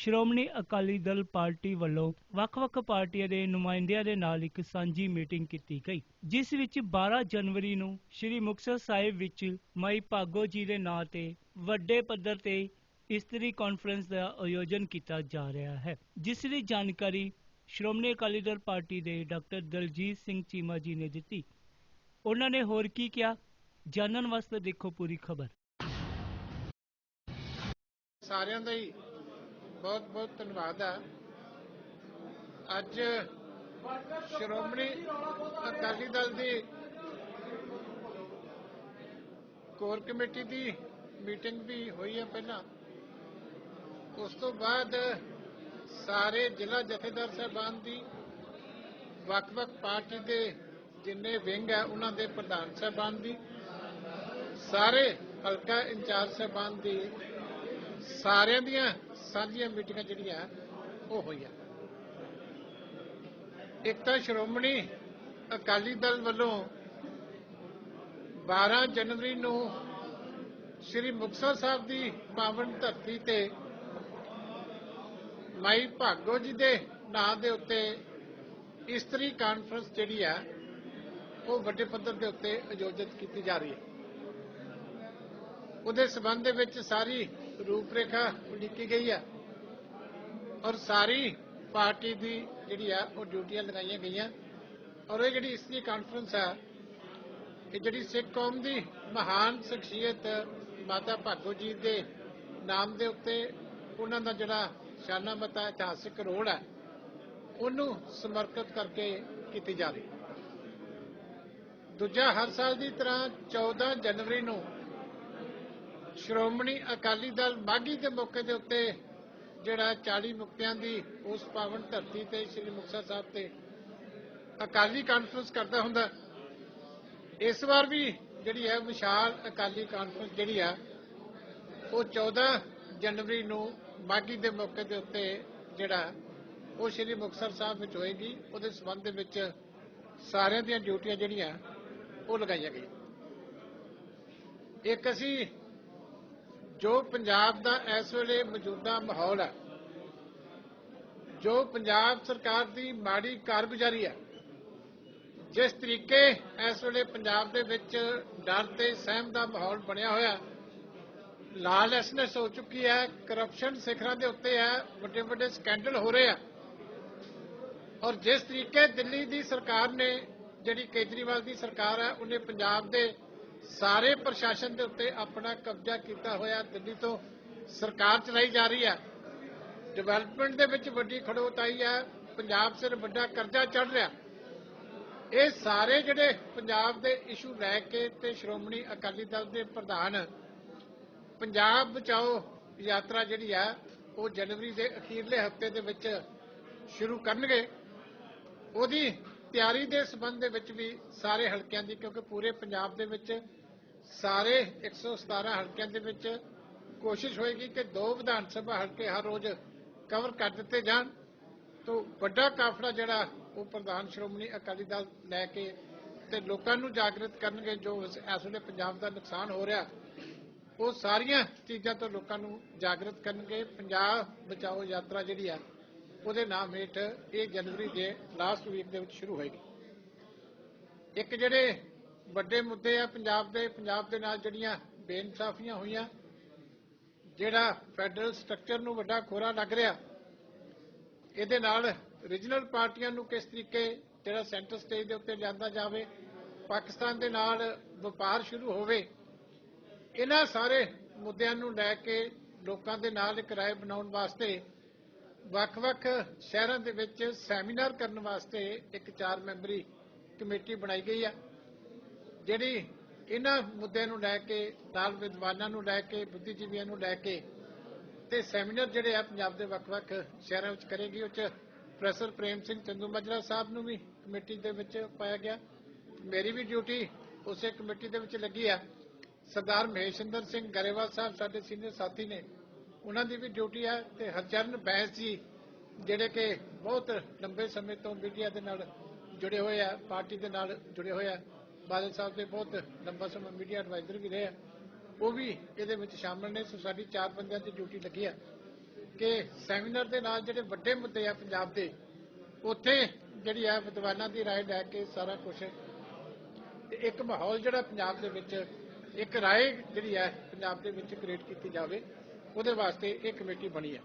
Shiromani Akali Dal party ਵੱਲੋਂ ਵੱਖ-ਵੱਖ ਪਾਰਟੀਆਂ ਦੇ ਨੁਮਾਇੰਦਿਆਂ ਦੇ ਨਾਲ ਇੱਕ ਸਾਂਝੀ ਮੀਟਿੰਗ ਕੀਤੀ ਗਈ, ਜਿਸ ਵਿੱਚ 12 ਜਨਵਰੀ ਨੂੰ ਸ੍ਰੀ ਮੁਕਤਸਰ ਸਾਹਿਬ ਵਿੱਚ ਮਾਈ ਭਾਗੋ ਜੀ ਦੇ ਨਾਂ ਤੇ ਵੱਡੇ ਪੱਧਰ ਤੇ ਇਸਤਰੀ ਕਾਨਫਰੰਸ ਦਾ ਆਯੋਜਨ ਕੀਤਾ ਜਾ ਰਿਹਾ ਹੈ, ਜਿਸ ਦੀ ਜਾਣਕਾਰੀ ਸ਼੍ਰੋਮਣੀ ਅਕਾਲੀ ਦਲ ਪਾਰਟੀ ਦੇ ਡਾਕਟਰ ਦਲਜੀਤ ਸਿੰਘ ਚੀਮਾ ਜੀ ਨੇ ਦਿੱਤੀ। ਉਹਨਾਂ ਨੇ ਹੋਰ ਕੀ ਕਿਹਾ? ਜਾਣਨ ਵਾਸਤੇ ਦੇਖੋ ਪੂਰੀ ਖਬਰ। ਸਾਰਿਆਂ ਦਾ ਹੀ ਬਹੁਤ ਬਹੁਤ ਧੰਨਵਾਦ ਆ। ਅੱਜ ਸ਼੍ਰੋਮਣੀ ਅਕਾਲੀ ਦਲ ਦੀ ਕੋਰ ਕਮੇਟੀ ਦੀ ਮੀਟਿੰਗ ਵੀ ਹੋਈ ਹੈ ਪਹਿਲਾਂ। ਉਸ ਤੋਂ ਬਾਅਦ ਸਾਰੇ ਜ਼ਿਲ੍ਹਾ ਜਥੇਦਾਰ ਸਾਹਿਬਾਨ ਦੀ ਵੱਖ-ਵੱਖ ਪਾਰਟੀ ਦੇ ਜਿੰਨੇ ਵਿੰਗ ਹੈ ਉਹਨਾਂ ਦੇ ਪ੍ਰਧਾਨ ਸਾਹਿਬਾਨ ਦੀ, ਸਾਰੇ ਹਲਕਾ ਇੰਚਾਰਜ ਸਾਹਿਬਾਨ ਦੀ, ਸਾਰਿਆਂ ਦੀਆਂ ਸਾਂਝੀਆਂ ਮੀਟਿੰਗਾਂ ਜਿਹੜੀਆਂ, ਉਹ ਹੋਈਆਂ। ਇੱਕ ਤਾਂ ਸ਼੍ਰੋਮਣੀ ਅਕਾਲੀ ਦਲ ਵੱਲੋਂ 12 ਜਨਵਰੀ ਨੂੰ ਸ੍ਰੀ ਮੁਕਤਸਰ ਸਾਹਿਬ ਦੀ ਪਾਵਨ ਧਰਤੀ ਤੇ ਮਾਈ ਭਾਗੋ ਜੀ ਦੇ ਨਾਂ ਦੇ ਉੱਤੇ ਇਸਤਰੀ ਕਾਨਫਰੰਸ ਜਿਹੜੀ ਆ, ਉਹ ਵੱਡੇ ਪੱਧਰ ਦੇ ਉੱਤੇ ਆਯੋਜਿਤ ਕੀਤੀ ਜਾ ਰਹੀ ਹੈ। ਉਹਦੇ ਸਬੰਧ ਦੇ ਵਿੱਚ ਸਾਰੀ ਰੂਪਰੇਖਾ ਉਲੀਕੀ ਗਈ ਆ। ਔਰ ਸਾਰੀ ਪਾਰਟੀ ਦੀ ਜਿਹੜੀ ਆ, ਉਹ ਡਿਊਟੀਆਂ ਲਗਾਈਆਂ ਗਈਆਂ। ਔਰ ਇਹ ਜਿਹੜੀ ਇਸ ਦੀ ਕਾਨਫਰੰਸ ਆ, ਇਹ ਜਿਹੜੀ ਸਿੱਖ ਕੌਮ ਦੀ ਮਹਾਨ ਸ਼ਖਸੀਅਤ ਮਾਤਾ ਭਾਗੋ ਜੀ ਦੇ ਨਾਮ ਦੇ ਉੱਤੇ ਉਹਨਾਂ ਦਾ ਜਿਹੜਾ ਸ਼ਾਨਾ ਮਤਾ, ਇਤਿਹਾਸਿਕ ਰੋਲ ਹੈ ਉਹਨੂੰ ਸਮਰਪਿਤ ਕਰਕੇ ਕੀਤੀ ਜਾ ਰਹੀ। ਦੂਜਾ, ਹਰ ਸਾਲ ਦੀ ਤਰ੍ਹਾਂ 14 ਜਨਵਰੀ ਨੂੰ ਸ਼੍ਰੋਮਣੀ ਅਕਾਲੀ ਦਲ ਮਾਗੀ ਦੇ ਮੌਕੇ ਦੇ ਉੱਤੇ ਜਿਹੜਾ 40 ਮੁਕਤਿਆਂ ਦੀ ਉਸ ਪਾਵਨ ਧਰਤੀ ਤੇ ਸ੍ਰੀ ਮੁਕਤਸਰ ਸਾਹਿਬ ਤੇ ਅਕਾਲੀ ਕਾਨਫਰੰਸ ਕਰਦਾ ਹੁੰਦਾ। ਇਸ ਵਾਰ ਵੀ ਜਿਹੜੀ ਹੈ ਵਿਸ਼ਾਲ ਅਕਾਲੀ ਕਾਨਫਰੰਸ ਜਿਹੜੀ ਆ, ਉਹ 14 ਜਨਵਰੀ ਨੂੰ ਮਾਗੀ ਦੇ ਮੌਕੇ ਦੇ ਉੱਤੇ ਜਿਹੜਾ, ਉਹ ਸ੍ਰੀ ਮੁਕਤਸਰ ਸਾਹਿਬ ਵਿੱਚ ਹੋਏਗੀ। ਉਹਦੇ ਸਬੰਧ ਦੇ ਵਿੱਚ ਸਾਰਿਆਂ ਦੀਆਂ ਡਿਊਟੀਆਂ ਜਿਹੜੀਆਂ, ਉਹ ਲਗਾਈਆਂ ਗਈਆਂ। ਇੱਕ ਅਸੀਂ ਜੋ ਪੰਜਾਬ ਦਾ ਇਸ ਵੇਲੇ ਮੌਜੂਦਾ ਮਾਹੌਲ ਹੈ, ਜੋ ਪੰਜਾਬ ਸਰਕਾਰ ਦੀ ਮਾੜੀ ਕਾਰਗੁਜ਼ਾਰੀ ਹੈ, ਜਿਸ ਤਰੀਕੇ ਇਸ ਵੇਲੇ ਪੰਜਾਬ ਦੇ ਵਿੱਚ ਡਰ ਤੇ ਸਹਿਮ ਦਾ ਮਾਹੌਲ ਬਣਿਆ ਹੋਇਆ ਲਾਲੈਸਨੈਸ ਹੋ ਚੁੱਕੀ ਹੈ ਕਰਪਸ਼ਨ ਸਿਖਰਾਂ ਦੇ ਉੱਤੇ ਹੈ ਵੱਡੇ ਵੱਡੇ ਸਕੈਂਡਲ ਹੋ ਰਹੇ ਆ। ਔਰ ਜਿਸ ਤਰੀਕੇ ਦਿੱਲੀ ਦੀ ਸਰਕਾਰ ਨੇ, ਜਿਹੜੀ ਕੇਜਰੀਵਾਲ ਦੀ ਸਰਕਾਰ ਹੈ, ਉਹਨੇ ਪੰਜਾਬ ਦੇ ਸਾਰੇ ਪ੍ਰਸ਼ਾਸਨ ਦੇ ਉੱਤੇ ਆਪਣਾ ਕਬਜ਼ਾ ਕੀਤਾ ਹੋਇਆ ਦਿੱਲੀ ਤੋਂ ਸਰਕਾਰ ਚਲਾਈ ਜਾ ਰਹੀ ਹੈ। ਡਿਵੈਲਪਮੈਂਟ ਦੇ ਵਿੱਚ ਵੱਡੀ ਖੜੋਤ ਆਈ ਹੈ। ਪੰਜਾਬ ਸਿਰ ਵੱਡਾ ਕਰਜ਼ਾ ਚੜ ਰਿਹਾ। ਇਹ ਸਾਰੇ ਜਿਹੜੇ ਪੰਜਾਬ ਦੇ ਇਸ਼ੂ ਲੈ ਕੇ ਤੇ ਸ਼੍ਰੋਮਣੀ ਅਕਾਲੀ ਦਲ ਦੇ ਪ੍ਰਧਾਨ, ਪੰਜਾਬ ਬਚਾਓ ਯਾਤਰਾ ਜਿਹੜੀ ਆ, ਉਹ ਜਨਵਰੀ ਦੇ ਅਖੀਰਲੇ ਹਫ਼ਤੇ ਦੇ ਵਿੱਚ ਸ਼ੁਰੂ ਕਰਨਗੇ। ਉਹਦੀ ਤਿਆਰੀ ਦੇ ਸਬੰਧ ਦੇ ਵਿੱਚ ਵੀ ਸਾਰੇ ਹਲਕਿਆਂ ਦੀ, ਕਿਉਂਕਿ ਪੂਰੇ ਪੰਜਾਬ ਦੇ ਵਿੱਚ ਸਾਰੇ 117 ਹਲਕਿਆਂ ਦੇ ਵਿੱਚ ਕੋਸ਼ਿਸ਼ ਹੋਏਗੀ ਕਿ ਦੋ ਵਿਧਾਨ ਸਭਾ ਹਲਕੇ ਹਰ ਰੋਜ਼ ਕਵਰ ਕਰ ਦਿੱਤੇ ਜਾਣ। ਤੋਂ ਵੱਡਾ ਕਾਫਲਾ ਜਿਹੜਾ ਉਹ ਪ੍ਰਧਾਨ ਸ਼੍ਰੋਮਣੀ ਅਕਾਲੀ ਦਲ ਲੈ ਕੇ ਤੇ ਲੋਕਾਂ ਨੂੰ ਜਾਗਰਤ ਕਰਨਗੇ ਜੋ ਇਸ ਵੇਲੇ ਪੰਜਾਬ ਦਾ ਨੁਕਸਾਨ ਹੋ ਰਿਹਾ, ਉਹ ਸਾਰੀਆਂ ਚੀਜ਼ਾਂ ਤੋਂ ਲੋਕਾਂ ਨੂੰ ਜਾਗਰਤ ਕਰਨਗੇ। ਪੰਜਾਬ ਬਚਾਓ ਯਾਤਰਾ ਜਿਹੜੀ ਆ, ਉਹਦੇ ਨਾਮ ਹੇਠ ਇਹ ਜਨਵਰੀ ਦੇ ਲਾਸਟ ਵੀਕ ਦੇ ਵਿੱਚ ਸ਼ੁਰੂ ਹੋਏਗੀ। ਇੱਕ ਜਿਹੜੇ ਵੱਡੇ ਮੁੱਦੇ ਆ ਪੰਜਾਬ ਦੇ ਪੰਜਾਬ ਦੇ ਨਾਲ ਜਿਹੜੀਆਂ ਬੇਇਨਸਾਫੀਆਂ ਹੋਈਆਂ, ਜਿਹੜਾ ਫੈਡਰਲ ਸਟਰਕਚਰ ਨੂੰ ਵੱਡਾ ਖੋਰਾ ਲੱਗ ਰਿਹਾ, ਇਹਦੇ ਨਾਲ ਰੀਜਨਲ ਪਾਰਟੀਆਂ ਨੂੰ ਕਿਸ ਤਰੀਕੇ ਜਿਹੜਾ ਸੈਂਟਰ ਸਟੇਜ ਦੇ ਉੱਤੇ ਲਿਆਂਦਾ ਜਾਵੇ, ਪਾਕਿਸਤਾਨ ਦੇ ਨਾਲ ਵਪਾਰ ਸ਼ੁਰੂ ਹੋਵੇ, ਇਹਨਾਂ ਸਾਰੇ ਮੁੱਦਿਆਂ ਨੂੰ ਲੈ ਕੇ ਲੋਕਾਂ ਦੇ ਨਾਲ ਇੱਕ ਰਾਏ ਬਣਾਉਣ ਵਾਸਤੇ ਵੱਖ-ਵੱਖ ਸ਼ਹਿਰਾਂ ਦੇ ਵਿੱਚ ਸੈਮੀਨਾਰ ਕਰਨ ਵਾਸਤੇ ਇੱਕ ਚਾਰ ਮੈਂਬਰੀ ਕਮੇਟੀ ਬਣਾਈ ਗਈ ਆ। ਜਿਹੜੀ ਇਹਨਾਂ ਮੁੱਦਿਆਂ ਨੂੰ ਲੈ ਕੇ ਨਾਲ ਵਿਦਵਾਨਾਂ ਨੂੰ ਲੈ ਕੇ, ਬੁੱਧੀਜੀਵੀਆਂ ਨੂੰ ਲੈ ਕੇ ਤੇ ਸੈਮੀਨਾਰ ਜਿਹੜੇ ਆ ਪੰਜਾਬ ਦੇ ਵੱਖ-ਵੱਖ ਸ਼ਹਿਰਾਂ ਵਿੱਚ ਕਰੇਗੀ, ਉਹ ਚ ਪ੍ਰੋਫੈਸਰ ਪ੍ਰੇਮ ਸਿੰਘ ਚੰਦੂ ਮਾਜਰਾ ਸਾਹਿਬ ਨੂੰ ਵੀ ਕਮੇਟੀ ਦੇ ਵਿੱਚ ਪਾਇਆ ਗਿਆ। ਮੇਰੀ ਵੀ ਡਿਊਟੀ ਉਸੇ ਕਮੇਟੀ ਦੇ ਵਿੱਚ ਲੱਗੀ ਆ। ਸਰਦਾਰ ਮਹੇਸ਼ਿੰਦਰ ਸਿੰਘ ਗਰੇਵਾਲ ਸਾਹਿਬ ਸਾਡੇ ਸੀਨੀਅਰ ਸਾਥੀ ਨੇ, ਉਹਨਾਂ ਦੀ ਵੀ ਡਿਊਟੀ ਆ ਤੇ ਹਰਚਰਨ ਬੈਂਸ ਜੀ, ਜਿਹੜੇ ਕਿ ਬਹੁਤ ਲੰਬੇ ਸਮੇਂ ਤੋਂ ਮੀਡੀਆ ਦੇ ਨਾਲ ਜੁੜੇ ਹੋਏ ਆ, ਪਾਰਟੀ ਦੇ ਨਾਲ ਜੁੜੇ ਹੋਏ ਆ ਬਾਦਲ ਸਾਹਿਬ ਦੇ ਬਹੁਤ ਲੰਬਾ ਸਮਾਂ ਮੀਡੀਆ ਐਡਵਾਈਜ਼ਰ ਵੀ ਰਹੇ ਆ ਉਹ ਵੀ ਇਹਦੇ ਵਿੱਚ ਸ਼ਾਮਲ ਨੇ ਸੋ ਸਾਡੀ ਚਾਰ ਬੰਦਿਆਂ ਦੀ ਡਿਊਟੀ ਲੱਗੀ ਆ ਕਿ ਸੈਮੀਨਾਰ ਦੇ ਨਾਲ ਜਿਹੜੇ ਵੱਡੇ ਮੁੱਦੇ ਆ ਪੰਜਾਬ ਦੇ ਉੱਥੇ ਜਿਹੜੀ ਆ ਵਿਦਵਾਨਾਂ ਦੀ رائے ਲੈ ਕੇ ਸਾਰਾ ਕੁਝ ਤੇ ਇੱਕ ਮਾਹੌਲ ਜਿਹੜਾ ਪੰਜਾਬ ਦੇ ਵਿੱਚ ਇੱਕ ਰਾਏ ਜਿਹੜੀ ਹੈ ਪੰਜਾਬ ਦੇ ਵਿੱਚ ਕ੍ਰੀਏਟ ਕੀਤੀ ਜਾਵੇ ਉਹਦੇ ਵਾਸਤੇ ਇਹ ਕਮੇਟੀ ਬਣੀ ਹੈ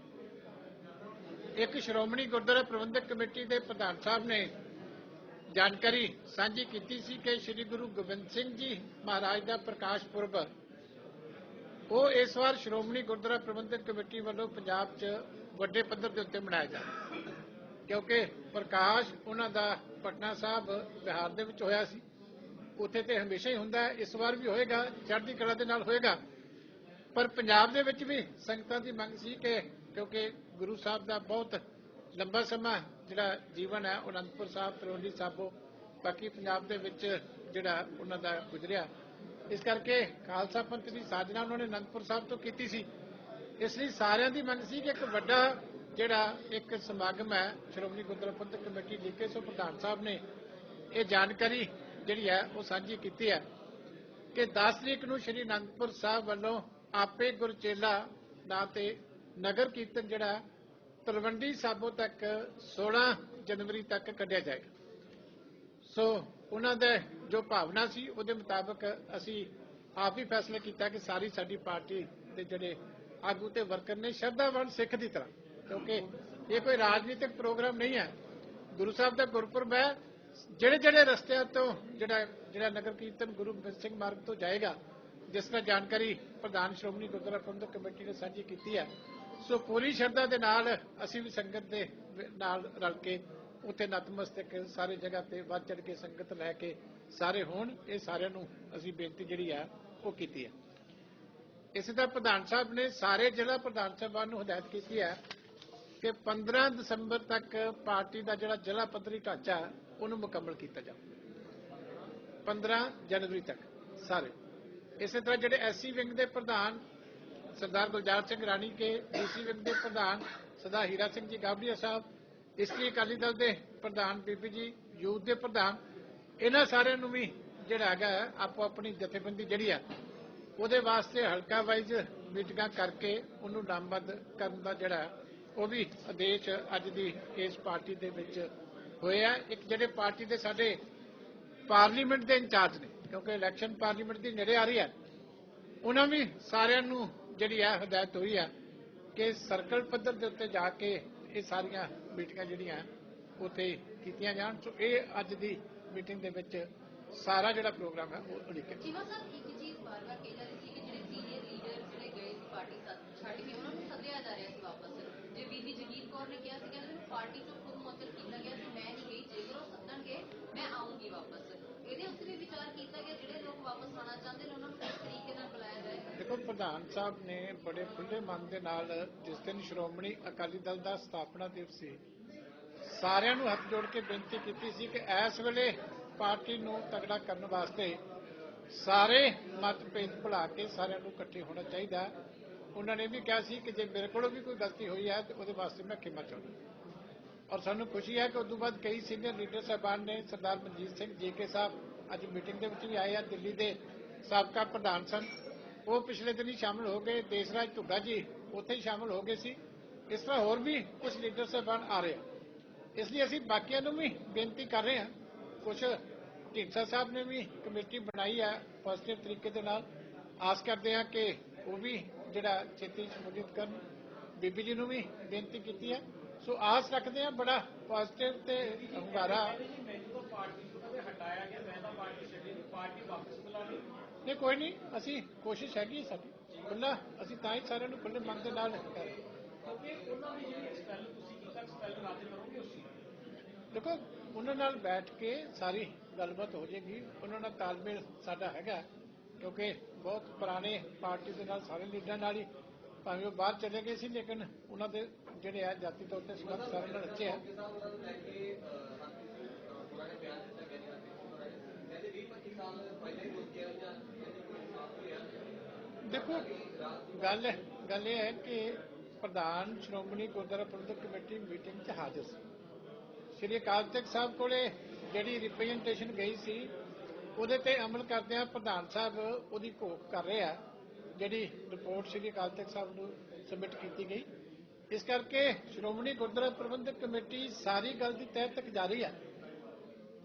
ਇੱਕ ਸ਼੍ਰੋਮਣੀ ਗੁਰਦੁਆਰਾ ਪ੍ਰਬੰਧਕ ਕਮੇਟੀ ਦੇ ਪ੍ਰਧਾਨ ਸਾਹਿਬ ਨੇ ਜਾਣਕਾਰੀ ਸਾਂਝੀ ਕੀਤੀ ਸੀ ਕਿ ਸ੍ਰੀ ਗੁਰੂ ਗੋਬਿੰਦ ਸਿੰਘ ਜੀ ਮਹਾਰਾਜ ਦਾ ਪ੍ਰਕਾਸ਼ ਪੁਰਬ ਉਹ ਇਸ ਵਾਰ ਸ਼੍ਰੋਮਣੀ ਗੁਰਦੁਆਰਾ ਪ੍ਰਬੰਧਕ ਕਮੇਟੀ ਵੱਲੋਂ ਪੰਜਾਬ 'ਚ ਵੱਡੇ ਪੱਧਰ ਦੇ ਉੱਤੇ ਮਨਾਇਆ ਜਾ ਕਿਉਂਕਿ ਪ੍ਰਕਾਸ਼ ਉਹਨਾਂ ਦਾ ਪਟਨਾ ਸਾਹਿਬ ਬਿਹਾਰ ਦੇ ਵਿੱਚ ਹੋਇਆ ਸੀ। ਉੱਥੇ ਤੇ ਹਮੇਸ਼ਾ ਹੀ ਹੁੰਦਾ ਹੈ। ਇਸ ਵਾਰ ਵੀ ਹੋਏਗਾ, ਚੜ੍ਹਦੀ ਕਲਾ ਦੇ ਨਾਲ ਹੋਏਗਾ। ਪਰ ਪੰਜਾਬ ਦੇ ਵਿੱਚ ਵੀ ਸੰਗਤਾਂ ਦੀ ਮੰਗ ਸੀ ਕਿ ਕਿਉਂਕਿ ਗੁਰੂ ਸਾਹਿਬ ਦਾ ਬਹੁਤ ਲੰਬਾ ਸਮਾਂ ਜਿਹੜਾ ਜੀਵਨ ਹੈ ਉਹ ਅਨੰਦਪੁਰ ਸਾਹਿਬ ਤਰੋਲੀ ਸਾਬੋ ਬਾਕੀ ਪੰਜਾਬ ਦੇ ਵਿੱਚ ਜਿਹੜਾ ਉਹਨਾਂ ਦਾ ਗੁਜ਼ਰਿਆ। ਇਸ ਕਰਕੇ ਖਾਲਸਾ ਪੰਥ ਦੀ ਸਾਜਨਾ ਉਹਨਾਂ ਨੇ ਅਨੰਦਪੁਰ ਸਾਹਿਬ ਤੋਂ ਕੀਤੀ ਸੀ। ਇਸ ਲਈ ਸਾਰਿਆਂ ਦੀ ਮੰਗ ਸੀ ਕਿ ਇੱਕ ਵੱਡਾ ਜਿਹੜਾ ਇੱਕ ਸਮਾਗਮ ਹੈ, ਸ਼੍ਰੋਮਣੀ ਗੁਰਦੁਆਰਾ ਪ੍ਰਬੰਧਕ ਕਮੇਟੀ ਲੀਕੇ ਸੋ ਪ੍ਰਧਾਨ ਸਾਹਿਬ ਨੇ ਇਹ ਜਾਣਕਾਰੀ ਜਿਹੜੀ ਹੈ, ਉਹ ਸਾਂਝੀ ਕੀਤੀ ਹੈ ਕਿ 10 ਤਰੀਕ ਨੂੰ ਸ਼੍ਰੀ ਅਨੰਦਪੁਰ ਸਾਹਿਬ ਵੱਲੋਂ ਆਪੇ ਗੁਰਚੇਲਾ ਨਾਂ ਤੇ ਨਗਰ ਕੀਰਤਨ ਜਿਹੜਾ ਤਲਵੰਡੀ ਸਾਬੋ ਤੱਕ 16 ਜਨਵਰੀ ਤੱਕ ਕੱਢਿਆ ਜਾਏਗਾ। ਸੋ ਉਹਨਾਂ ਦੇ ਜੋ ਭਾਵਨਾ ਸੀ, ਉਹਦੇ ਮੁਤਾਬਕ ਅਸੀਂ ਆਪ ਹੀ ਫੈਸਲਾ ਕੀਤਾ ਕਿ ਸਾਰੀ ਸਾਡੀ ਪਾਰਟੀ ਦੇ ਜਿਹੜੇ ਆਗੂ ਤੇ ਵਰਕਰ ਨੇ ਸ਼ਰਧਾਵਾਨ ਸਿੱਖ ਦੀ ਤਰ੍ਹਾਂ, ਕਿਉਂਕਿ ਇਹ ਕੋਈ ਰਾਜਨੀਤਿਕ ਪ੍ਰੋਗਰਾਮ ਨਹੀਂ ਹੈ। ਗੁਰੂ ਸਾਹਿਬ ਦਾ ਗੁਰਪੁਰਬ ਹੈ। ਜਿਹੜੇ ਜਿਹੜੇ ਰਸਤਿਆਂ ਤੋਂ ਜਿਹੜਾ ਜਿਹੜਾ ਨਗਰ ਕੀਰਤਨ ਗੁਰੂ ਗੋਬਿੰਦ ਸਿੰਘ ਮਾਰਗ ਤੋਂ ਜਾਏਗਾ, ਜਿਸ ਦਾ ਜਾਣਕਾਰੀ ਪ੍ਰਧਾਨ ਸ਼੍ਰੋਮਣੀ ਗੁਰਦੁਆਰਾ ਪ੍ਰਬੰਧਕ ਕਮੇਟੀ ਨੇ ਸਾਂਝੀ ਕੀਤੀ ਹੈ ਸੋ ਪੂਰੀ ਸ਼ਰਧਾ ਦੇ ਨਾਲ ਅਸੀਂ ਵੀ ਸੰਗਤ ਦੇ ਨਾਲ ਰਲ ਕੇ ਉੱਥੇ ਨਤਮਸਤਕ ਸਾਰੇ ਜਗ੍ਹਾ ਤੇ ਵੱਧ ਚੜ ਕੇ ਸੰਗਤ ਲੈ ਕੇ ਸਾਰੇ ਹੋਣ, ਇਹ ਸਾਰਿਆਂ ਨੂੰ ਅਸੀਂ ਬੇਨਤੀ ਜਿਹੜੀ ਆ, ਉਹ ਕੀਤੀ ਹੈ ਇਸੇ ਦਾ ਪ੍ਰਧਾਨ ਸਾਹਿਬ ਨੇ ਸਾਰੇ ਜ਼ਿਲ੍ਹਾ ਪ੍ਰਧਾਨ ਸਾਹਿਬਾਨ ਨੂੰ ਹਦਾਇਤ ਕੀਤੀ ਹੈ ਕਿ 15 ਦਸੰਬਰ ਤੱਕ ਪਾਰਟੀ ਦਾ ਜਿਹੜਾ ਜ਼ਿਲ੍ਹਾ ਪੱਧਰੀ ਢਾਂਚਾ, ਉਹਨੂੰ ਮੁਕੰਮਲ ਕੀਤਾ ਜਾਵੇ। 15 ਜਨਵਰੀ ਤੱਕ ਸਾਰੇ। ਇਸੇ ਤਰ੍ਹਾਂ ਜਿਹੜੇ ਐਸਸੀ ਵਿੰਗ ਦੇ ਪ੍ਰਧਾਨ ਸਰਦਾਰ Gulzar Singh Ranike DC wing ਦੇ ਪ੍ਰਧਾਨ ਸਰਦਾਰ ਹੀਰਾ ਸਿੰਘ ਜੀ ਗਾਬੜੀਆ ਸਾਹਿਬ ਇਸਤਰੀ ਅਕਾਲੀ ਦਲ ਦੇ ਪ੍ਰਧਾਨ ਬੀਬੀ ਜੀ, ਯੂਥ ਦੇ ਪ੍ਰਧਾਨ, ਇਹਨਾਂ ਸਾਰਿਆਂ ਨੂੰ ਵੀ ਜਿਹੜਾ ਹੈਗਾ ਆਪੋ ਆਪਣੀ ਜਥੇਬੰਦੀ ਜਿਹੜੀ ਆ, ਉਹਦੇ ਵਾਸਤੇ ਹਲਕਾ ਵਾਈਜ਼ ਮੀਟਿੰਗਾਂ ਕਰਕੇ ਉਹਨੂੰ ਨਾਮਬੱਧ ਕਰਨ ਦਾ ਜਿਹੜਾ ਉਹ ਵੀ ਆਦੇਸ਼ ਅੱਜ ਦੀ ਇਸ ਪਾਰਟੀ ਦੇ ਵਿੱਚ ਹੋਇਆ ਇੱਕ ਜਿਹੜੇ ਪਾਰਟੀ ਦੇ ਸਾਡੇ ਪਾਰਲੀਮੈਂਟ ਦੇ ਇੰਚਾਰਜ ਨੇ, ਕਿਉਂਕਿ ਇਲੈਕਸ਼ਨ ਪਾਰਲੀਮੈਂਟ ਦੀ ਨੇੜੇ ਆ ਰਹੀ ਹੈ, ਉਹਨਾਂ ਵੀ ਸਾਰਿਆਂ ਨੂੰ ਜਿਹੜੀ ਹੈ ਹਦਾਇਤ ਹੋਈ ਹੈ ਕਿ ਸਰਕਲ ਪੱਧਰ ਦੇ ਉੱਤੇ ਜਾ ਕੇ ਇਹ ਸਾਰੀਆਂ ਮੀਟਿੰਗਾਂ ਜਿਹੜੀਆਂ ਉੱਥੇ ਕੀਤੀਆਂ ਜਾਣ, ਸੋ ਇਹ ਅੱਜ ਦੀ ਮੀਟਿੰਗ ਦੇ ਵਿੱਚ ਸਾਰਾ ਜਿਹੜਾ ਪ੍ਰੋਗਰਾਮ ਹੈ ਉਹ ਉਲੀਕਿਆ ਚੀਮਾ ਸਾਹਿਬ, ਇੱਕ ਚੀਜ਼ ਬਾਰ-ਬਾਰ ਕਹੀ ਜਾ ਸੀ ਕਿ ਜਿਹੜੇ ਸੀਨੀਅਰ ਲੀਡਰ ਜਿਹੜੇ ਗਏ ਸੀ ਪਾਰਟੀ ਛੱਡ ਕੇ, ਉਹਨਾਂ ਨੂੰ ਸੱਦਿਆ ਜਾ ਰਿਹਾ ਸੀ ਵਾਪਸ। ਜੇ ਬੀਬੀ ਜਗੀਰ ਕੌਰ ਨੇ ਕਿਹਾ ਸੀ ਕਿ ਮੈਨੂੰ ਪਾਰਟੀ ਤੋਂ ਖੁਦ ਮੁਅੱਤਲ ਕੀਤਾ ਗਿਆ ਸੀ, ਮੈਂ ਨਹੀਂ ਗਈ, ਜੇਕਰ ਉਹ ਸੱਦਣਗੇ, ਮੈਂ ਆਉਂਗੀ ਵਾਪਸ। ਇਹਦੇ ਉੱਤੇ ਵੀ ਵਿਚਾਰ ਕੀਤਾ ਗਿਆ, ਜਿਹੜੇ ਲੋਕ ਵਾਪਸ ਆਉਣਾ ਚਾਹੁੰਦੇ ਨੇ ਪ੍ਰਧਾਨ ਸਾਹਿਬ ਨੇ ਬੜੇ ਖੁੱਲੇ ਮਨ ਦੇ ਨਾਲ ਜਿਸ ਦਿਨ ਸ਼੍ਰੋਮਣੀ ਅਕਾਲੀ ਦਲ ਦਾ ਸਥਾਪਨਾ ਦਿਵਸ ਸੀ, ਸਾਰਿਆਂ ਨੂੰ ਹੱਥ ਜੋੜ ਕੇ ਬੇਨਤੀ ਕੀਤੀ ਸੀ ਕਿ ਇਸ ਵੇਲੇ ਪਾਰਟੀ ਨੂੰ ਤਗੜਾ ਕਰਨ ਵਾਸਤੇ ਸਾਰੇ ਮਤਭੇਦ ਭੁਲਾ ਕੇ ਸਾਰਿਆਂ ਨੂੰ ਇਕੱਠੇ ਹੋਣਾ ਚਾਹੀਦਾ ਹੈ। ਉਹਨਾਂ ਨੇ ਵੀ ਕਿਹਾ ਸੀ ਕਿ ਜੇ ਮੇਰੇ ਕੋਲੋਂ ਵੀ ਕੋਈ ਗਲਤੀ ਹੋਈ ਹੈ ਤੇ ਉਹਦੇ ਵਾਸਤੇ ਮੈਂ ਖਿਮਾ ਚਾਹੁੰਦਾ ਔਰ ਸਾਨੂੰ ਖੁਸ਼ੀ ਹੈ ਕਿ ਉਸ ਤੋਂ ਬਾਅਦ ਕਈ ਸੀਨੀਅਰ ਲੀਡਰ ਸਾਹਿਬਾਨ ਨੇ ਸਰਦਾਰ ਮਨਜੀਤ ਸਿੰਘ ਜੇਕੇ ਸਾਹਿਬ ਅੱਜ ਮੀਟਿੰਗ ਦੇ ਵਿੱਚ ਵੀ ਆਏ ਆ, ਦਿੱਲੀ ਦੇ ਸਾਬਕਾ ਪ੍ਰਧਾਨ ਸਨ ਉਹ ਪਿਛਲੇ ਦਿਨੀ ਹੀ ਸ਼ਾਮਲ ਹੋ ਗਏ ਦੇਸਰਾਜ ਢੁੱਗਾ ਜੀ ਉੱਥੇ ਹੀ ਸ਼ਾਮਲ ਹੋ ਗਏ ਸੀ। ਇਸ ਤਰ੍ਹਾਂ ਹੋਰ ਵੀ ਕੁਝ ਲੀਡਰ ਸਾਹਿਬਾਨ ਆ ਰਹੇ ਇਸ ਲਈ ਅਸੀਂ ਬਾਕੀਆਂ ਨੂੰ ਵੀ ਬੇਨਤੀ ਕਰ ਰਹੇ ਹਾਂ ਕੁਝ ਢੀਂਡਸਾ ਸਾਹਿਬ ਨੇ ਵੀ ਕਮੇਟੀ ਬਣਾਈ ਹੈ ਪੋਜ਼ਿਟਿਵ ਤਰੀਕੇ ਦੇ ਨਾਲ। ਆਸ ਕਰਦੇ ਹਾਂ ਕਿ ਉਹ ਵੀ ਜਿਹੜਾ ਛੇਤੀ ਸ਼ਮੂਲੀਅਤ ਕਰਨ। ਬੀਬੀ ਜੀ ਨੂੰ ਵੀ ਬੇਨਤੀ ਕੀਤੀ ਹੈ। ਸੋ ਆਸ ਰੱਖਦੇ ਹਾਂ ਬੜਾ ਪੋਜ਼ਿਟਿਵ ਤੇ ਹੁੰਗਾਰਾ। ਨਹੀਂ ਕੋਈ ਨਹੀਂ ਅਸੀਂ ਕੋਸ਼ਿਸ਼ ਹੈਗੀ ਸਾਡੀ। ਖੁੱਲਾ ਅਸੀਂ ਤਾਂ ਹੀ ਸਾਰਿਆਂ ਨੂੰ ਖੁੱਲੇ ਮਨ ਦੇ ਨਾਲ ਕਰ ਰਹੇ ਹਾਂ। ਦੇਖੋ ਉਹਨਾਂ ਨਾਲ ਬੈਠ ਕੇ ਸਾਰੀ ਗੱਲਬਾਤ ਹੋ ਜਾਏਗੀ। ਉਹਨਾਂ ਨਾਲ ਤਾਲਮੇਲ ਸਾਡਾ ਹੈਗਾ ਕਿਉਂਕਿ ਬਹੁਤ ਪੁਰਾਣੇ ਪਾਰਟੀ ਦੇ ਨਾਲ ਸਾਰੇ ਲੀਡਰਾਂ ਨਾਲ ਹੀ ਭਾਵੇਂ ਉਹ ਬਾਹਰ ਚਲੇ ਗਏ ਸੀ ਲੇਕਿਨ ਉਹਨਾਂ ਦੇ ਜਿਹੜੇ ਆ ਜਾਤੀ ਤੌਰ ਤੇ ਸੰਬੰਧ ਸਾਰਿਆਂ ਨਾਲ ਅੱਛੇ ਆ। ਦੇਖੋ, ਗੱਲ ਗੱਲ ਇਹ ਹੈ ਕਿ ਪ੍ਰਧਾਨ ਸ਼੍ਰੋਮਣੀ ਗੁਰਦੁਆਰਾ ਪ੍ਰਬੰਧਕ ਕਮੇਟੀ ਮੀਟਿੰਗ 'ਚ ਹਾਜ਼ਰ ਸੀ। ਸ਼੍ਰੀ ਅਕਾਲ ਤਖਤ ਸਾਹਿਬ ਕੋਲੇ ਜਿਹੜੀ ਰਿਪਰੈਜ਼ੈਂਟੇਸ਼ਨ ਗਈ ਸੀ, ਉਹਦੇ ਤੇ ਅਮਲ ਕਰਦਿਆਂ ਪ੍ਰਧਾਨ ਸਾਹਿਬ ਉਹਦੀ ਘੋਖ ਕਰ ਰਹੇ ਆ, ਜਿਹੜੀ ਰਿਪੋਰਟ ਸ਼੍ਰੀ ਅਕਾਲ ਤਖਤ ਸਾਹਿਬ ਨੂੰ ਸਬਮਿਟ ਕੀਤੀ ਗਈ। ਇਸ ਕਰਕੇ ਸ਼੍ਰੋਮਣੀ ਗੁਰਦੁਆਰਾ ਪ੍ਰਬੰਧਕ ਕਮੇਟੀ ਸਾਰੀ ਗੱਲ ਦੀ ਤਹਿ ਤੱਕ ਜਾ ਰਹੀ ਹੈ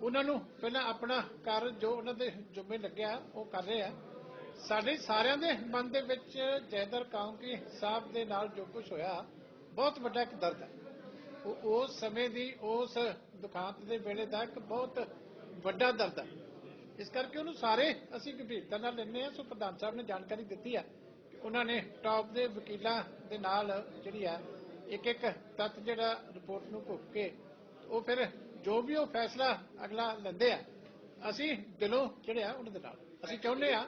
ਉਹਨਾਂ ਨੂੰ ਪਹਿਲਾਂ ਆਪਣਾ ਕਾਰਜ ਜੋ ਉਹਨਾਂ ਦੇ ਜੁਮੇ ਲੱਗਿਆ, ਉਹ ਕਰ ਰਹੇ ਆ। ਸਾਡੇ ਸਾਰਿਆਂ ਦੇ ਮਨ ਦੇ ਵਿੱਚ ਜੈਦਰ ਕਾਉਂਕੀ ਸਾਹਿਬ ਦੇ ਨਾਲ ਜੋ ਕੁਝ ਹੋਇਆ, ਬਹੁਤ ਵੱਡਾ ਇੱਕ ਦਰਦ ਹੈ। ਉਸ ਸਮੇਂ ਦੀ ਉਸ ਦੁਖਾਂਤ ਦੇ ਵੇਲੇ ਦਾ ਇੱਕ ਬਹੁਤ ਵੱਡਾ ਦਰਦ ਹੈ। ਇਸ ਕਰਕੇ ਉਹਨੂੰ ਸਾਰੇ ਅਸੀਂ ਗੰਭੀਰਤਾ ਨਾਲ ਲੈਂਦੇ ਹਾਂ। ਸੋ ਪ੍ਰਧਾਨ ਸਾਹਿਬ ਨੇ ਜਾਣਕਾਰੀ ਦਿੱਤੀ ਹੈ ਕਿ ਉਹਨਾਂ ਨੇ ਟਾਪ ਦੇ ਵਕੀਲਾਂ ਦੇ ਨਾਲ ਜਿਹੜੀ ਆ ਇੱਕ ਇੱਕ ਤੱਤ ਜਿਹੜਾ ਰਿਪੋਰਟ ਨੂੰ ਘੁੱਪ ਕੇ ਉਹ ਫਿਰ ਜੋ ਵੀ ਉਹ ਫੈਸਲਾ ਅਗਲਾ ਲੈਂਦੇ ਆ, ਅਸੀਂ ਦਿਲੋਂ ਜਿਹੜੇ ਆ ਉਹਨਾਂ ਦੇ ਨਾਲ। ਅਸੀਂ ਚਾਹੁੰਦੇ ਆ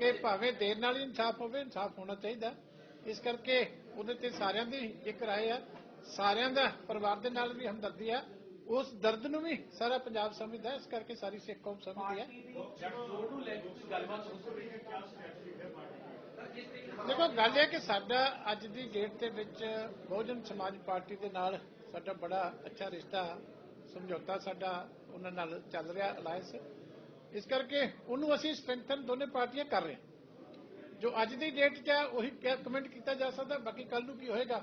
ਕਿ ਭਾਵੇਂ ਦੇਰ ਨਾਲ ਹੀ ਇਨਸਾਫ ਹੋਵੇ, ਇਨਸਾਫ ਹੋਣਾ ਚਾਹੀਦਾ। ਇਸ ਕਰਕੇ ਉਹਦੇ ਤੇ ਸਾਰਿਆਂ ਦੀ ਇੱਕ ਰਾਏ ਆ। ਸਾਰਿਆਂ ਦਾ ਪਰਿਵਾਰ ਦੇ ਨਾਲ ਵੀ ਹਮਦਰਦੀ ਆ। ਉਸ ਦਰਦ ਨੂੰ ਵੀ ਸਾਰਾ ਪੰਜਾਬ ਸਮਝਦਾ, ਇਸ ਕਰਕੇ ਸਾਰੀ ਸਿੱਖ ਕੌਮ ਸਮਝਦੀ ਹੈ ਦੇਖੋ, ਗੱਲ ਇਹ ਕਿ ਸਾਡਾ ਅੱਜ ਦੀ ਡੇਟ ਦੇ ਵਿੱਚ ਬਹੁਜਨ ਸਮਾਜ ਪਾਰਟੀ ਦੇ ਨਾਲ ਸਾਡਾ ਬੜਾ ਅੱਛਾ ਰਿਸ਼ਤਾ, ਸਮਝੌਤਾ ਸਾਡਾ ਉਹਨਾਂ ਨਾਲ ਚੱਲ ਰਿਹਾ ਅਲਾਈਅੰਸ ਇਸ ਕਰਕੇ ਉਹਨੂੰ ਅਸੀਂ ਸਟਰੈਂਥਨ ਦੋਨੇ ਪਾਰਟੀਆਂ ਕਰ ਰਹੇ ਜੋ ਅੱਜ ਦੀ ਡੇਟ 'ਚ ਹੈ ਉਹੀ ਕਮੈਂਟ ਕੀਤਾ ਜਾ ਸਕਦਾ, ਬਾਕੀ ਕੱਲ ਨੂੰ ਕੀ ਹੋਏਗਾ?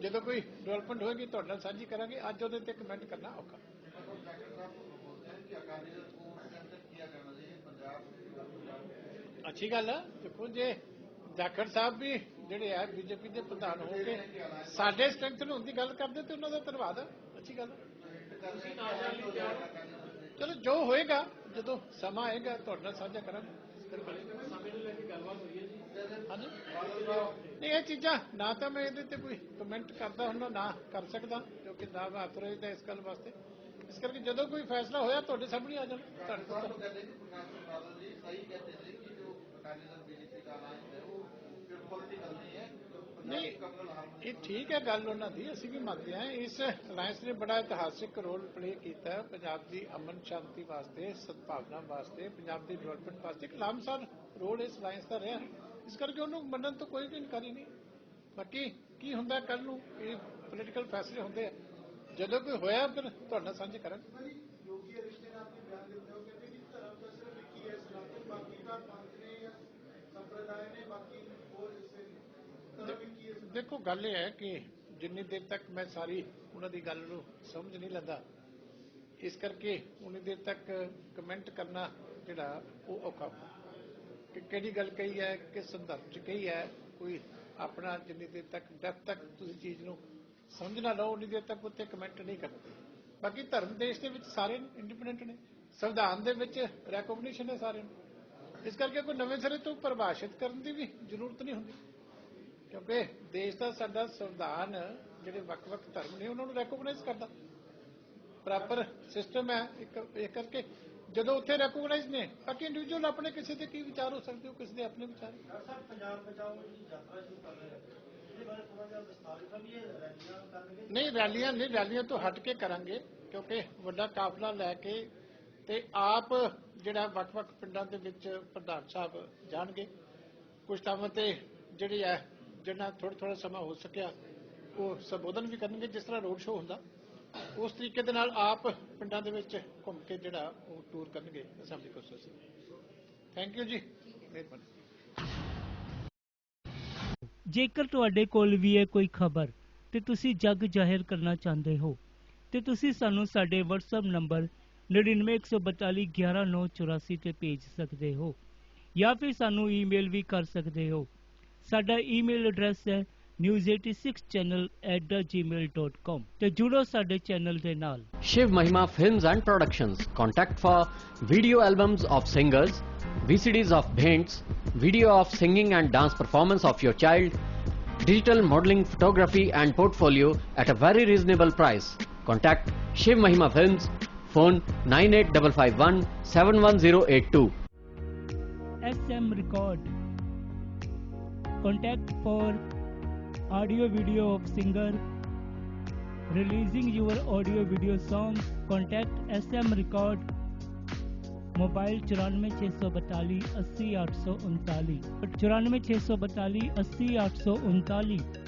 ਜਦੋਂ ਕੋਈ ਡਿਵੈਲਪਮੈਂਟ ਹੋਏਗੀ, ਤੁਹਾਡੇ ਨਾਲ ਸਾਂਝੀ ਕਰਾਂਗੇ। ਅੱਜ ਉਹਦੇ ਤੇ ਕਮੈਂਟ ਕਰਨਾ ਔਖਾ। ਅੱਛੀ ਗੱਲ ਹੈ ਦੇਖੋ ਜੇ ਜਾਖੜ ਸਾਹਿਬ ਵੀ ਜਿਹੜੇ ਆ, ਬੀਜੇਪੀ ਦੇ ਪ੍ਰਧਾਨ ਹੋ ਕੇ ਸਾਡੇ ਸਟਰੈਂਥਨ ਨੂੰ ਦੀ ਗੱਲ ਕਰਦੇ ਤੇ ਉਹਨਾਂ ਦਾ ਧੰਨਵਾਦ ਅੱਛੀ ਗੱਲ ਚਲੋ, ਜੋ ਹੋਏਗਾ ਜਦੋਂ ਸਮਾਂ ਆਏਗਾ, ਤੁਹਾਡੇ ਨਾਲ ਸਾਂਝਾ ਕਰਾਂਗੇ। ਨਹੀਂ, ਇਹ ਚੀਜ਼ਾਂ ਨਾ ਤਾਂ ਮੈਂ ਇਹਦੇ ਤੇ ਕੋਈ ਕਮੈਂਟ ਕਰਦਾ ਹੁੰਦਾ, ਨਾ ਕਰ ਸਕਦਾ, ਕਿਉਂਕਿ ਨਾ ਮੈਂ ਆਥੋਰਾਈਜ਼ ਦਾ ਇਸ ਗੱਲ ਵਾਸਤੇ। ਇਸ ਕਰਕੇ ਜਦੋਂ ਕੋਈ ਫੈਸਲਾ ਹੋਇਆ, ਤੁਹਾਡੇ ਸਾਹਮਣੇ ਆ ਜਾਣਾ। ਤੁਹਾਡੇ ਕੋਲ ਇਹ ਠੀਕ ਹੈ ਗੱਲ ਉਹਨਾਂ ਦੀ, ਅਸੀਂ ਵੀ ਮੰਨਦੇ ਹਾਂ। ਇਸ ਅਲਾਈਅੰਸ ਨੇ ਬੜਾ ਇਤਿਹਾਸਿਕ ਰੋਲ ਪਲੇ ਕੀਤਾ ਪੰਜਾਬ ਦੀ ਅਮਨ ਸ਼ਾਂਤੀ ਵਾਸਤੇ, ਸਦਭਾਵਨਾ ਵਾਸਤੇ, ਪੰਜਾਬ ਦੀ ਡਿਵੈਲਪਮੈਂਟ ਵਾਸਤੇ। ਇੱਕ ਲਾਮਸਰ ਰੋਲ ਇਸ ਅਲਾਈਅੰਸ ਦਾ ਰਿਹਾ। ਇਸ ਕਰਕੇ ਉਹਨੂੰ ਮੰਨਣ ਤੋਂ ਕੋਈ ਇਨਕਾਰੀ ਨਹੀਂ। ਬਾਕੀ ਕੀ ਹੁੰਦਾ ਕੱਲ ਨੂੰ, ਇਹ ਪੋਲੀਟੀਕਲ ਫੈਸਲੇ ਹੁੰਦੇ ਆ। ਜਦੋਂ ਕੋਈ ਹੋਇਆ, ਫਿਰ ਤੁਹਾਡਾ ਸਾਂਝੇ ਕਰਨ। ਯੋਗੀ ਅਰਿਸ਼ਟੇਨਾਥ ਨੇ ਬਿਆਨ ਦਿੱਤਾ ਉਹ ਕਹਿੰਦੇ ਕਿ ਧਰਮ ਦਾ ਸਿਰਫ ਇੱਕ ਹੈ ਸਨਾਤਨ ਬਾਕੀ ਦਾ ਸੰਪਰਦਾਇ ਨੇ ਦੇਖੋ, ਗੱਲ ਇਹ ਹੈ ਕਿ ਜਿੰਨੀ ਦੇਰ ਤੱਕ ਮੈਂ ਸਾਰੀ ਉਹਨਾਂ ਦੀ ਗੱਲ ਨੂੰ ਸਮਝ ਨਹੀਂ ਲੈਂਦਾ, ਇਸ ਕਰਕੇ ਉਨੀ ਦੇਰ ਤੱਕ ਕਮੈਂਟ ਕਰਨਾ ਜਿਹੜਾ ਉਹ ਔਖਾ ਕਿ ਕਿਹੜੀ ਗੱਲ ਕਹੀ ਹੈ, ਕਿਸ ਸੰਦਰਭ ਚ ਕਹੀ ਹੈ, ਕੋਈ ਆਪਣਾ ਜਿੰਨੀ ਦੇਰ ਤੱਕ ਡੈਪ ਤੱਕ ਤੁਸੀਂ ਚੀਜ਼ ਨੂੰ ਸਮਝ ਨਾ ਲਓ, ਉਨੀ ਦੇਰ ਤੱਕ ਉੱਤੇ ਕਮੈਂਟ ਨਹੀਂ ਕਰਨਾ। ਬਾਕੀ ਧਰਮ ਦੇਸ਼ ਦੇ ਵਿੱਚ ਸਾਰੇ ਇੰਡੀਪੈਂਡੈਂਟ ਨੇ, ਸੰਵਿਧਾਨ ਦੇ ਵਿੱਚ ਰੈਕੋਗਨੀਸ਼ਨ ਹੈ ਸਾਰਿਆਂ ਨੂੰ। ਇਸ ਕਰਕੇ ਕੋਈ ਨਵੇਂ ਸਿਰੇ ਤੋਂ ਪਰਿਭਾਸ਼ਿਤ ਕਰਨ ਦੀ ਵੀ ਜ਼ਰੂਰਤ ਨਹੀਂ ਹੁੰਦੀ। ਕਿਉਂਕਿ ਦੇਸ਼ ਦਾ ਸਾਡਾ ਸੰਵਿਧਾਨ ਜਿਹੜੇ ਵੱਖ-ਵੱਖ ਧਰਮ ਨੇ ਉਹਨਾਂ ਨੂੰ ਰੈਕੋਗਨਾਈਜ਼ ਕਰਦਾ। ਪ੍ਰੋਪਰ ਸਿਸਟਮ ਹੈ ਇੱਕ ਇਹ ਕਰਕੇ। ਜਦੋਂ ਉੱਥੇ ਰੈਕੋਗਨਾਈਜ਼ ਨੇ ਬਾਕੀ ਇੰਡੀਵਿਜੂਅਲ ਆਪਣੇ ਕਿਸੇ ਦੇ ਕੀ ਵਿਚਾਰ ਹੋ ਸਕਦੇ ਹੋ ਕਿਸੇ ਦੇ ਆਪਣੇ ਵਿਚਾਰ। ਨਹੀਂ ਰੈਲੀਆਂ ਨਹੀਂ ਰੈਲੀਆਂ ਤੋਂ ਹਟ ਕੇ ਕਰਾਂਗੇ ਕਿਉਂਕਿ ਵੱਡਾ ਕਾਫਲਾ ਲੈ ਕੇ ਤੇ ਆਪ ਜਿਹੜਾ ਵੱਖ-ਵੱਖ ਪਿੰਡਾਂ ਦੇ ਵਿੱਚ ਪ੍ਰਧਾਨ ਸਾਹਿਬ ਜਾਣਗੇ। ਕੁਝ ਥਾਵਾਂ ਤੇ ਜਿਹੜੀ ਹੈ ਜਿਹੜਾ ਥੋੜਾ ਥੋੜਾ ਸਮਾਂ ਹੋ ਸਕਿਆ, ਉਹ ਸੰਬੋਧਨ ਵੀ ਕਰਨਗੇ, ਜਿਸ ਤਰ੍ਹਾਂ ਰੋਡ ਸ਼ੋਅ ਹੁੰਦਾ। ਉਸ ਤਰੀਕੇ ਦੇ ਨਾਲ ਆਪ ਪਿੰਡਾਂ ਦੇ ਵਿੱਚ ਘੁੰਮ ਕੇ ਜਿਹੜਾ ਉਹ ਟੂਰ ਕਰਨਗੇ, ਅਸੈਂਬਲੀ ਕੋਸਟਸ ਥੈਂਕ ਯੂ ਜੀ। ਮਿਹਰਬਾਨੀ। ਜੇਕਰ ਤੁਹਾਡੇ ਕੋਲ ਵੀ ਹੈ ਕੋਈ ਖਬਰ ਤੇ ਤੁਸੀਂ ਜੱਗ ਜ਼ਾਹਿਰ ਕਰਨਾ ਚਾਹੁੰਦੇ ਹੋ, ਤੇ ਤੁਸੀਂ ਸਾਨੂੰ ਸਾਡੇ WhatsApp ਨੰਬਰ 9914211984 ਤੇ ਭੇਜ ਸਕਦੇ ਹੋ, ਜਾਂ ਫਿਰ ਸਾਨੂੰ ਈਮੇਲ ਵੀ ਕਰ ਸਕਦੇ ਹੋ। ਸਾਡਾ ਈਮੇਲ ਐਡਰੈਸ ਹੈ news86channel@gmail.com ਤੇ ਜੁੜੋ ਸਾਡੇ ਚੈਨਲ ਦੇ ਨਾਲ Shiv Mahima Films and Productions. Contact for video albums of singers, VCDs of bhands, video of singing and dance performance of your child, digital modeling photography and portfolio at a very reasonable price. Contact Shiv Mahima Films. Phone 98551 71082. SM Record. Contact for audio video of singer releasing your audio video song. Contact SM Record. Mobile चौरानवे छः सौ बतालीस अस्सी आठ सौ उनतालीस चौरानवे छः सौ बतालीस अस्सी आठ सौ उनतालीस